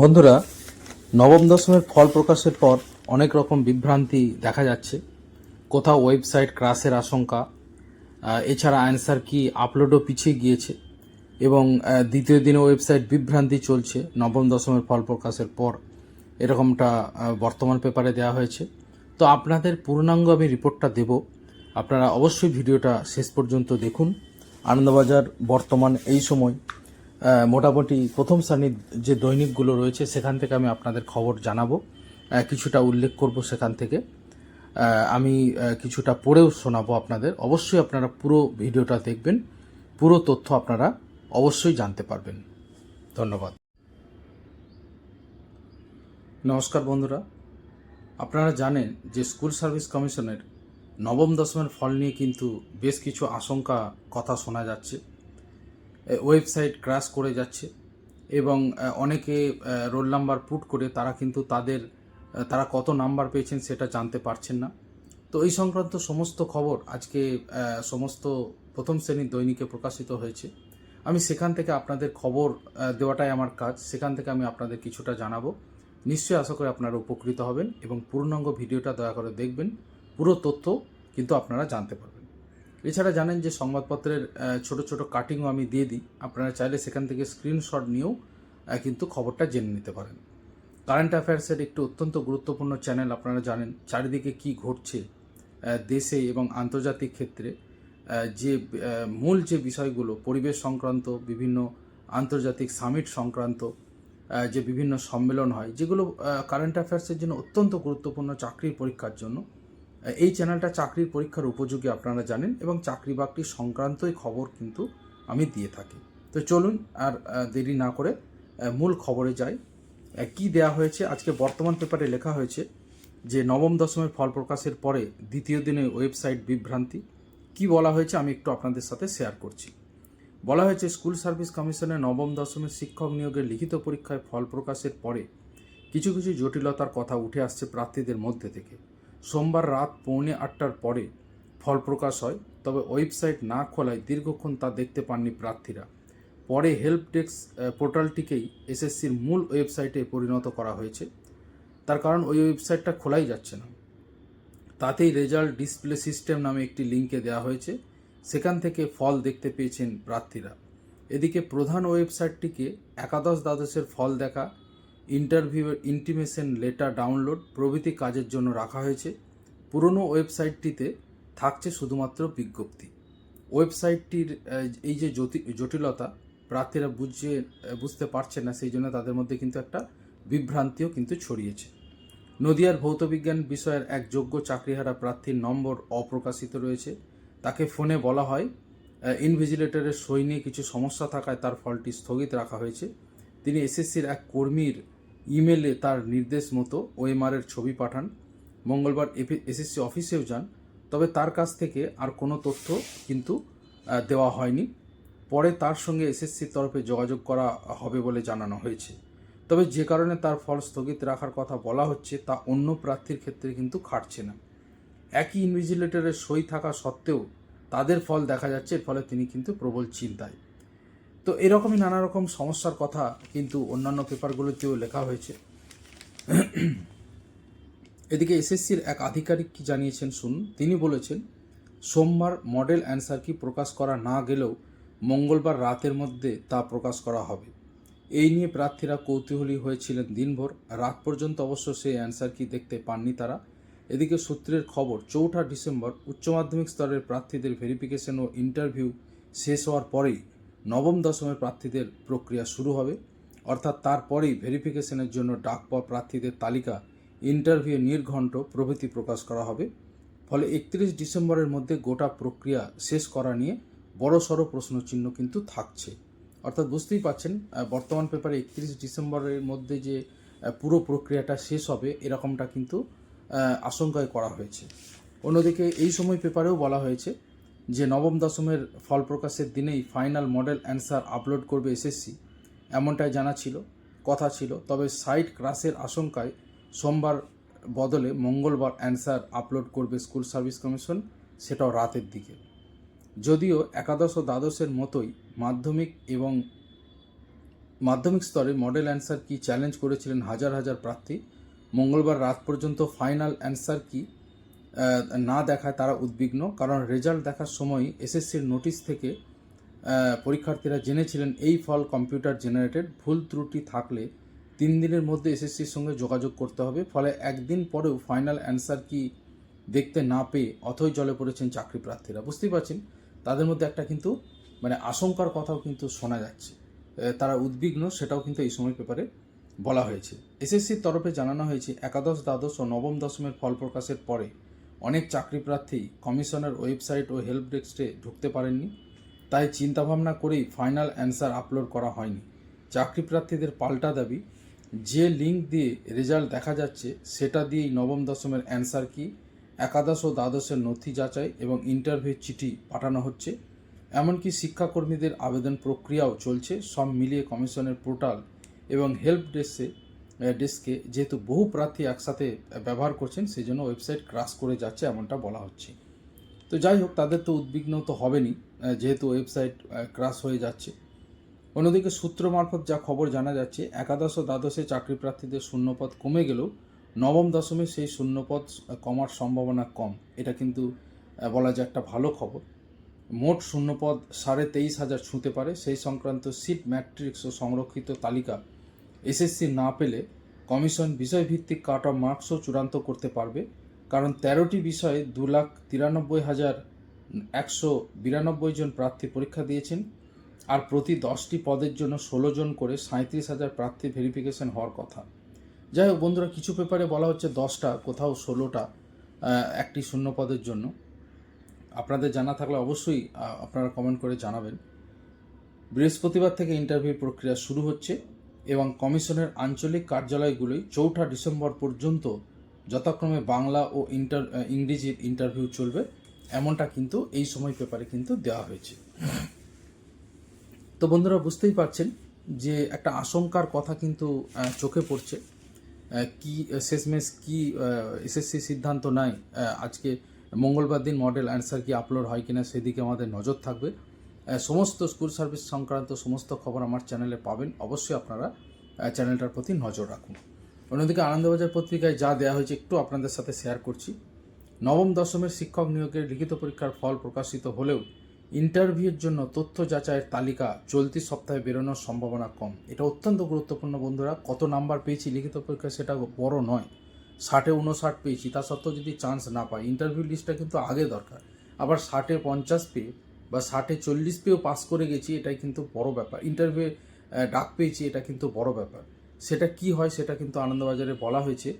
বন্ধুরা, নবম দশমের ফল প্রকাশের পর অনেক রকম বিভ্রান্তি দেখা যাচ্ছে। কোথাও ওয়েবসাইট ক্রাশের আশঙ্কা এছাড়া অ্যান্সার কি আপলোডও পিছিয়ে গিয়েছে এবং দ্বিতীয় দিনে ওয়েবসাইট বিভ্রান্তি চলছে নবম দশমের ফল প্রকাশের পর। এরকমটা বর্তমান পেপারে দেওয়া হয়েছে। তো আপনাদের পূর্ণাঙ্গ আমি রিপোর্টটা দেব। আপনারা অবশ্যই ভিডিওটা শেষ পর্যন্ত দেখুন। আনন্দবাজার বর্তমান এই সময়। মোটামুটি প্রথম শ্রেণির যে দৈনিকগুলো রয়েছে, সেখান থেকে আমি আপনাদের খবর জানাব। কিছুটা উল্লেখ করব সেখান থেকে। আমি কিছুটা পড়েও শোনাবো আপনাদের। অবশ্যই আপনারা পুরো ভিডিওটা দেখবেন। পুরো তথ্য আপনারা অবশ্যই জানতে পারবেন। ধন্যবাদ। নমস্কার বন্ধুরা। আপনারা জানেন যে স্কুল সার্ভিস কমিশনের নবম দশমের ফল নিয়ে কিন্তু বেশ কিছু আশঙ্কা, কথা শোনা যাচ্ছে। ওয়েবসাইট ক্র্যাশ করে যাচ্ছে এবং অনেকে রোল নাম্বার পুট করে তারা কিন্তু তাদের তারা কত নাম্বার পেয়েছেন সেটা জানতে পারছেন না। তো এই সংক্রান্ত সমস্ত খবর আজকে সমস্ত প্রথম শ্রেণির দৈনিকে প্রকাশিত হয়েছে। আমি সেখান থেকে আপনাদের খবর দেওয়াটাই আমার কাজ। সেখান থেকে আমি আপনাদের কিছুটা জানাব। নিশ্চয়ই আশা করি আপনারা উপকৃত হবেন এবং পূর্ণাঙ্গ ভিডিওটা দয়া করে দেখবেন। পুরো তথ্য কিন্তু আপনারা জানতে পারবেন। এছাড়া জানেন যে সংবাদপত্রের ছোট ছোট কাটিংও আমি দিয়ে দিই। আপনারা চাইলে সেখান থেকে স্ক্রিনশট নিয়েও কিন্তু খবরটা জেনে নিতে পারেন। কারেন্ট অ্যাফেয়ার্সের একটি অত্যন্ত গুরুত্বপূর্ণ চ্যানেল আপনারা জানেন, চারিদিকে কি ঘটছে দেশে এবং আন্তর্জাতিক ক্ষেত্রে যে মূল যে বিষয়গুলো, পরিবেশ সংক্রান্ত, বিভিন্ন আন্তর্জাতিক সামিট সংক্রান্ত যে বিভিন্ন সম্মেলন হয়, যেগুলো কারেন্ট অ্যাফেয়ার্সের জন্য অত্যন্ত গুরুত্বপূর্ণ চাকরির পরীক্ষার জন্য। এই চ্যানেলটা চাকরির পরীক্ষার উপযোগী আপনারা জানেন এবং চাকরি বাকরি সংক্রান্তই খবর কিন্তু আমি দিয়ে থাকি। তো চলুন আর দেরি না করে মূল খবরে যাই। কি দেয়া হয়েছে? আজকে বর্তমান পেপারে লেখা হয়েছে যে নবম দশমের ফল প্রকাশের পরে দ্বিতীয় দিনে ওয়েবসাইট বিভ্রান্তি। কি বলা হয়েছে আমি একটু আপনাদের সাথে শেয়ার করছি। বলা হয়েছে স্কুল সার্ভিস কমিশনের নবম দশমের শিক্ষক নিয়োগের লিখিত পরীক্ষায় ফল প্রকাশের পরে কিছু কিছু জটিলতার কথা উঠে আসছে প্রার্থীদের মধ্যে থেকে। সোমবার রাত পৌনে আটটার পরে ফল প্রকাশ হয়, তবে ওয়েবসাইট না খোলায় দীর্ঘক্ষণ তা দেখতে পাননি প্রার্থীরা। পরে হেল্প ডেস্ক পোর্টালটিকেই এসএসসির মূল ওয়েবসাইটে পরিণত করা হয়েছে। তার কারণ ওই ওয়েবসাইটটা খোলাই যাচ্ছে না। তাতেই রেজাল্ট ডিসপ্লে সিস্টেম নামে একটি লিঙ্কে দেওয়া হয়েছে। সেখান থেকে ফল দেখতে পেয়েছেন প্রার্থীরা। এদিকে প্রধান ওয়েবসাইটটিকে একাদশ দ্বাদশের ফল দেখা ইন্টারভিউয়ের ইন্টিমেশন লেটার ডাউনলোড প্রভৃতি কাজের জন্য রাখা হয়েছে। পুরনো ওয়েবসাইটটিতে থাকছে শুধুমাত্র বিজ্ঞপ্তি। ওয়েবসাইটটির এই যে জটিলতা, প্রার্থীরা বুঝে বুঝতে পারছে না, সেই জন্য তাদের মধ্যে কিন্তু একটা বিভ্রান্তিও কিন্তু ছড়িয়েছে। নদিয়ার ভৌতবিজ্ঞান বিষয়ের এক যোগ্য চাকরিহারা প্রার্থীর নম্বর অপ্রকাশিত রয়েছে। তাকে ফোনে বলা হয় ইনভিজিলেটরের সই নিয়ে কিছু সমস্যা থাকায় তার ফলটি স্থগিত রাখা হয়েছে। তিনি এসএসসির এক কর্মীর ইমেলে তার নির্দেশ মতো ওএমআরের ছবি পাঠান। মঙ্গলবার এসএসসি অফিসেও যান, তবে তার কাছ থেকে আর কোনো তথ্য কিন্তু দেওয়া হয়নি। পরে তার সঙ্গে এসএসসির তরফে যোগাযোগ করা হবে বলে জানানো হয়েছে। তবে যে কারণে তার ফল স্থগিত রাখার কথা বলা হচ্ছে, তা অন্য প্রার্থীর ক্ষেত্রে কিন্তু খাটছে না। একই ইনভিজিলেটরের সই থাকা সত্ত্বেও তাদের ফল দেখা যাচ্ছে, এর ফলে তিনি কিন্তু প্রবল চিন্তায়। তো এরকমই নানা রকম সমস্যার কথা কিন্তু অন্যান্য পেপারগুলোতেও লেখা হয়েছে। এদিকে এসএসসির এক আধিকারিক কি জানিয়েছেন শুনুন। তিনি বলেছেন, সোমবার মডেল অ্যান্সার কি প্রকাশ করা না গেলেও মঙ্গলবার রাতের মধ্যে তা প্রকাশ করা হবে। এই নিয়ে প্রার্থীরা কৌতূহলী হয়েছিলেন দিনভর। রাত পর্যন্ত অবশ্য সেই অ্যান্সার কি দেখতে পাননি তারা। এদিকে সূত্রের খবর, চৌঠা ডিসেম্বর উচ্চ মাধ্যমিক স্তরের প্রার্থীদের ভেরিফিকেশন ও ইন্টারভিউ শেষ হওয়ার পরেই নবম দশমের প্রার্থীদের প্রক্রিয়া শুরু হবে। অর্থাৎ তারপরেই ভেরিফিকেশনের জন্য ডাক পাওয়া প্রার্থীদের তালিকা, ইন্টারভিউ নির্ঘণ্ট প্রভৃতি প্রকাশ করা হবে। ফলে একত্রিশ ডিসেম্বরের মধ্যে গোটা প্রক্রিয়া শেষ করা নিয়ে বড়সড় প্রশ্নচিহ্ন কিন্তু থাকছে। অর্থাৎ বুঝতেই পাচ্ছেন বর্তমান পেপারে একত্রিশ ডিসেম্বরের মধ্যে যে পুরো প্রক্রিয়াটা শেষ হবে এরকমটা কিন্তু আশঙ্কায় করা হয়েছে। অন্যদিকে এই সময় পেপারেও বলা হয়েছে যে নবম দশমের ফল প্রকাশের দিনেই ফাইনাল মডেল অ্যান্সার আপলোড করবে এসএসসি এমনটাই জানা ছিল, কথা ছিল, তবে সাইট ক্রাশের আশঙ্কায় সোমবার বদলে মঙ্গলবার অ্যান্সার আপলোড করবে স্কুল সার্ভিস কমিশন সেটাও রাতের দিকে। যদিও একাদশ ও দ্বাদশের মতোই মাধ্যমিক এবং মাধ্যমিক স্তরে মডেল অ্যান্সার কি চ্যালেঞ্জ করেছিলেন হাজার হাজার প্রার্থী, মঙ্গলবার রাত পর্যন্ত ফাইনাল অ্যান্সার কি না দেখায় তারা উদ্বিগ্ন। কারণ রেজাল্ট দেখার সময় এসএসসির নোটিশ থেকে পরীক্ষার্থীরা জেনেছিলেন এই ফল কম্পিউটার জেনারেটেড। ভুল ত্রুটি থাকলে তিন দিনের মধ্যে এসএসসির সঙ্গে যোগাযোগ করতে হবে। ফলে একদিন পরেও ফাইনাল অ্যান্সার কি দেখতে না পেয়ে অথই জলে পড়েছেন চাকরি প্রার্থীরা। বুঝতেই পারছেন? তাদের মধ্যে একটা কিন্তু মানে আশঙ্কার কথাও কিন্তু শোনা যাচ্ছে। তারা উদ্বিগ্ন, সেটাও কিন্তু এই সময় পেপারে বলা হয়েছে। এসএসসির তরফে জানানো হয়েছে, একাদশ, দ্বাদশ ও নবম দশমের ফল প্রকাশের পরে অনেক চাকরি প্রার্থী কমিশনের ওয়েবসাইট ও হেল্প ডেস্কে ঢুকতে পারেননি, তাই চিন্তাভাবনা করেই ফাইনাল অ্যান্সার আপলোড করা হয়নি। চাকরি প্রার্থীদের পাল্টা দাবি, যে লিঙ্ক দিয়ে রেজাল্ট দেখা যাচ্ছে, সেটা দিয়েই নবম দশমের অ্যান্সার কি, একাদশ ও দ্বাদশের নথি যাচাই এবং ইন্টারভিউ চিঠি পাঠানো হচ্ছে, এমনকি শিক্ষাকর্মীদের আবেদন প্রক্রিয়াও চলছে, সব মিলিয়ে কমিশনের পোর্টাল এবং হেল্প ডেস্কে ডেস্কে যেহেতু বহু প্রার্থী একসাথে ব্যবহার করছেন সেই জন্য ওয়েবসাইট ক্রাশ করে যাচ্ছে এমনটা বলা হচ্ছে। তো যাই হোক তাদের তো উদ্বিগ্ন তো হবেনই আহ, যেহেতু ওয়েবসাইট ক্রাশ হয়ে যাচ্ছে। অন্যদিকে সূত্র মারফত যা খবর জানা যাচ্ছে একাদশ ও দ্বাদশে চাকরি প্রার্থীদের শূন্যপদ কমে গেলেও নবম দশমে সেই শূন্যপদ কমার সম্ভাবনা কম। এটা কিন্তু বলা যায় একটা ভালো খবর। মোট শূন্যপদ সাড়ে তেইশ হাজার ছুঁতে পারে। সেই সংক্রান্ত সিট ম্যাট্রিক্স ও সংরক্ষিত তালিকা এসএসসি না পেলে কমিশন বিষয়ভিত্তিক কাট অফ মার্কসও চূড়ান্ত করতে পারবে। কারণ তেরোটি বিষয়ে দু লাখ তিরানব্বই হাজার একশো বিরানব্বই জন প্রার্থী পরীক্ষা দিয়েছেন আর প্রতি দশটি পদের জন্য ষোলো জন করে সাঁত্রিশ হাজার প্রার্থী ভেরিফিকেশন হওয়ার কথা। যাই হোক বন্ধুরা, কিছু পেপারে বলা হচ্ছে দশটা, কোথাও ষোলোটা একটি শূন্য পদের জন্য। আপনাদের জানা থাকলে অবশ্যই আপনারা কমেন্ট করে জানাবেন। বৃহস্পতিবার থেকে ইন্টারভিউ প্রক্রিয়া শুরু হচ্ছে। এবং কমিশনের আঞ্চলিক কার্যালয়গুলোই চৌঠা ডিসেম্বর পর্যন্ত যথাক্রমে বাংলা ও ইন্টার ইংরেজির ইন্টারভিউ চলবে। এমনটা কিন্তু এই সময় পেপারে কিন্তু দেওয়া হয়েছে। তো বন্ধুরা, বুঝতেই পারছেন যে একটা আশঙ্কার কথা কিন্তু চোখে পড়ছে। কি, শেষমেশ কি এসএসসি সিদ্ধান্ত নেয় আজকে মঙ্গলবার দিন মডেল অ্যান্সার কি আপলোড হয় কিনা সেদিকে আমাদের নজর থাকবে। সমস্ত স্কুল সার্ভিস সংক্রান্ত সমস্ত খবর আমার চ্যানেলে পাবেন। অবশ্যই আপনারা চ্যানেলটার প্রতি নজর রাখুন। অন্যদিকে আনন্দবাজার পত্রিকায় যা দেওয়া হয়েছে একটু আপনাদের সাথে শেয়ার করছি। নবম দশমের শিক্ষক নিয়োগের লিখিত পরীক্ষার ফল প্রকাশিত হলেও ইন্টারভিউর জন্য তথ্য যাচাইয়ের তালিকা চলতি সপ্তাহে বেরোনোর সম্ভাবনা কম। এটা অত্যন্ত গুরুত্বপূর্ণ বন্ধুরা, কত নাম্বার পেয়েছি লিখিত পরীক্ষা সেটা বড় নয়। ষাটে উনষাট পেয়েছি, তা সত্ত্বেও যদি চান্স না পাই ইন্টারভিউ লিস্টটা কিন্তু আগে দরকার। আবার ষাটে পঞ্চাশ পেয়ে বা ষাটে চল্লিশ পেয়েও পাস করে গেছি, এটাই কিন্তু বড় ব্যাপার। ইন্টারভিউ ডাক পেয়েছি, এটা কিন্তু বড় ব্যাপার। সেটা কি হয় সেটা কিন্তু আনন্দবাজারে বলা হয়েছে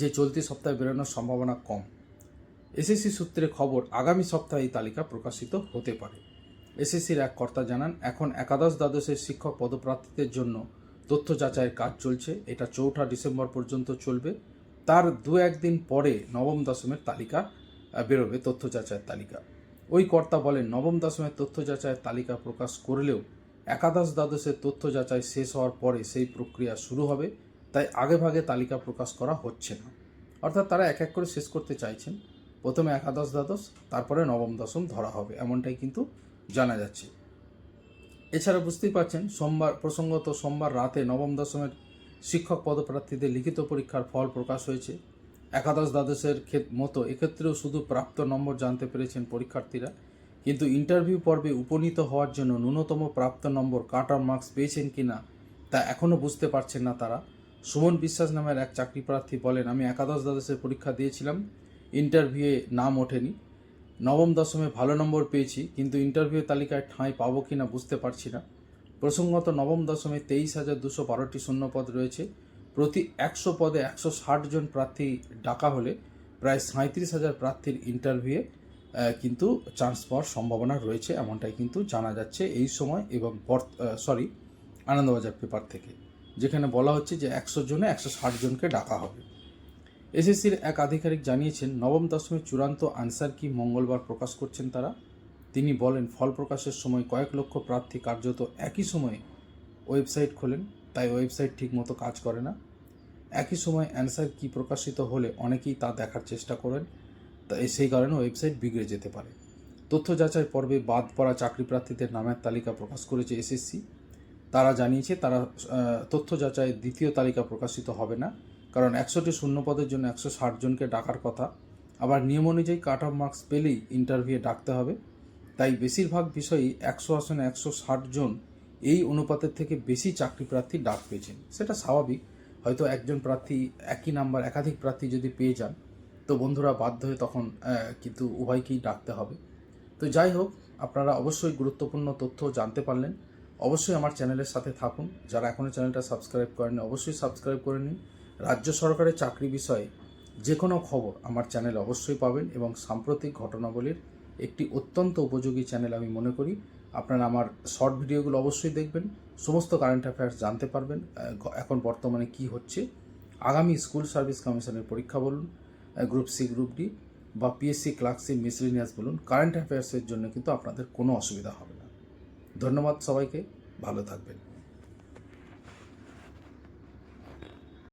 যে চলতি সপ্তাহে বেরোনোর সম্ভাবনা কম। এসএসসি সূত্রে খবর, আগামী সপ্তাহে এই তালিকা প্রকাশিত হতে পারে। এসএসসির এক কর্তা জানান, এখন একাদশ দ্বাদশের শিক্ষক পদপ্রার্থীদের জন্য তথ্য যাচাইয়ের কাজ চলছে, এটা চৌঠা ডিসেম্বর পর্যন্ত চলবে। তার দু একদিন পরে নবম দশমের তালিকা বেরোবে তথ্য যাচাইয়ের তালিকা। ওই কর্তা বলেন, নবম দশমের তথ্য যাচাইয়ের তালিকা প্রকাশ করলেও একাদশ দ্বাদশের তথ্য যাচাই শেষ হওয়ার পরে সেই প্রক্রিয়া শুরু হবে, তাই আগেভাগে তালিকা প্রকাশ করা হচ্ছে না। অর্থাৎ তারা এক এক করে শেষ করতে চাইছেন। প্রথমে একাদশ দ্বাদশ, তারপরে নবম দশম ধরা হবে, এমনটাই কিন্তু জানা যাচ্ছে। এছাড়া বুঝতেই পারছেন, সোমবার, প্রসঙ্গত সোমবার রাতে নবম দশমের শিক্ষক পদপ্রার্থীদের লিখিত পরীক্ষার ফল প্রকাশ হয়েছে। একাদশ দ্বাদশের মতো, এক্ষেত্রেও শুধু প্রাপ্ত নম্বর জানতে পেরেছেন পরীক্ষার্থীরা। কিন্তু ইন্টারভিউ পর্বে উপনীত হওয়ার জন্য ন্যূনতম প্রাপ্ত নম্বর কাট অফ মার্কস পেয়েছেন কিনা, তা এখনও বুঝতে পারছেন না তারা। সুমন বিশ্বাস নামের এক চাকরি প্রার্থী বলেন, আমি একাদশ দ্বাদশের পরীক্ষা দিয়েছিলাম ইন্টারভিউয়ে নাম ওঠেনি। নবম দশমে ভালো নম্বর পেয়েছি, কিন্তু ইন্টারভিউ তালিকায় ঠাঁই পাবো কিনা বুঝতে পারছি না। প্রসঙ্গত নবম দশমে তেইশ হাজার দুশো বারোটি শূন্যপদ রয়েছে প্রতি একশো পদে একশো ষাট জন প্রার্থী ডাকা হলে প্রায় সাঁত্রিশ হাজার প্রার্থীর ইন্টারভিউয়ে কিন্তু চান্স পাওয়ার সম্ভাবনা রয়েছে, এমনটাই কিন্তু জানা যাচ্ছে এই সময় এবং সরি আনন্দবাজার পেপার থেকে, যেখানে বলা হচ্ছে যে একশো জনে একশো ষাট জনকে ডাকা হবে। এসএসসির এক আধিকারিক জানিয়েছেন, নবম দশমের চূড়ান্ত আনসার কি মঙ্গলবার প্রকাশ করছেন তারা? তিনি বলেন, ফল প্রকাশের সময় কয়েক লক্ষ প্রার্থী কার্যত একই সময়ে ওয়েবসাইট খোলেন। তাই ওয়েবসাইট ঠিকমতো কাজ করে না। একই সময় অ্যান্সার কি প্রকাশিত হলে অনেকেই তা দেখার চেষ্টা করেন, তাই সেই কারণে ওয়েবসাইট বিগড়ে যেতে পারে। তথ্য যাচাই পর্বে বাদ পড়া চাকরি প্রার্থীদের নামের তালিকা প্রকাশ করেছে এসএসসি। তারা জানিয়েছে তারা তথ্য যাচাইয়ের দ্বিতীয় তালিকা প্রকাশিত হবে না, কারণ একশোটি শূন্য পদের জন্য একশো ষাট জনকে ডাকার কথা। আবার নিয়ম অনুযায়ী কাট অফ মার্কস পেলেই ইন্টারভিউয়ে ডাকতে হবে। তাই বেশিরভাগ বিষয়েই একশো আসনে একশো ষাট জন এই অনুপাতের থেকে বেশি চাকরি প্রার্থী ডাক পেয়েছেন। সেটা স্বাভাবিক। হয়তো একজন প্রার্থী একই নাম্বার, একাধিক প্রার্থী যদি পেয়ে যান, তো বন্ধুরা বাধ্য হয়ে তখন কিন্তু উভয়কেই ডাকতে হবে। তো যাই হোক, আপনারা অবশ্যই গুরুত্বপূর্ণ তথ্য জানতে পারলেন। অবশ্যই আমার চ্যানেলের সাথে থাকুন। যারা এখনও চ্যানেলটা সাবস্ক্রাইব করেন অবশ্যই সাবস্ক্রাইব করে নিন। রাজ্য সরকারের চাকরি বিষয়ে যে কোনো খবর আমার চ্যানেলে অবশ্যই পাবেন এবং সাম্প্রতিক ঘটনাবলীর একটি অত্যন্ত উপযোগী চ্যানেল আমি মনে করি। আপনারা আমার শর্ট ভিডিওগুলো অবশ্যই দেখবেন। সমস্ত কারেন্ট অ্যাফেয়ার্স জানতে পারবেন এখন বর্তমানে কি হচ্ছে। আগামী স্কুল সার্ভিস কমিশনের পরীক্ষা বলুন গ্রুপ সি গ্রুপ ডি বা পিএসসি ক্লার্কশিপ মিসলিনিয়াস বলুন কারেন্ট অ্যাফেয়ার্সের জন্য কিন্তু আপনাদের কোনো অসুবিধা হবে না। ধন্যবাদ সবাইকে, ভালো থাকবেন।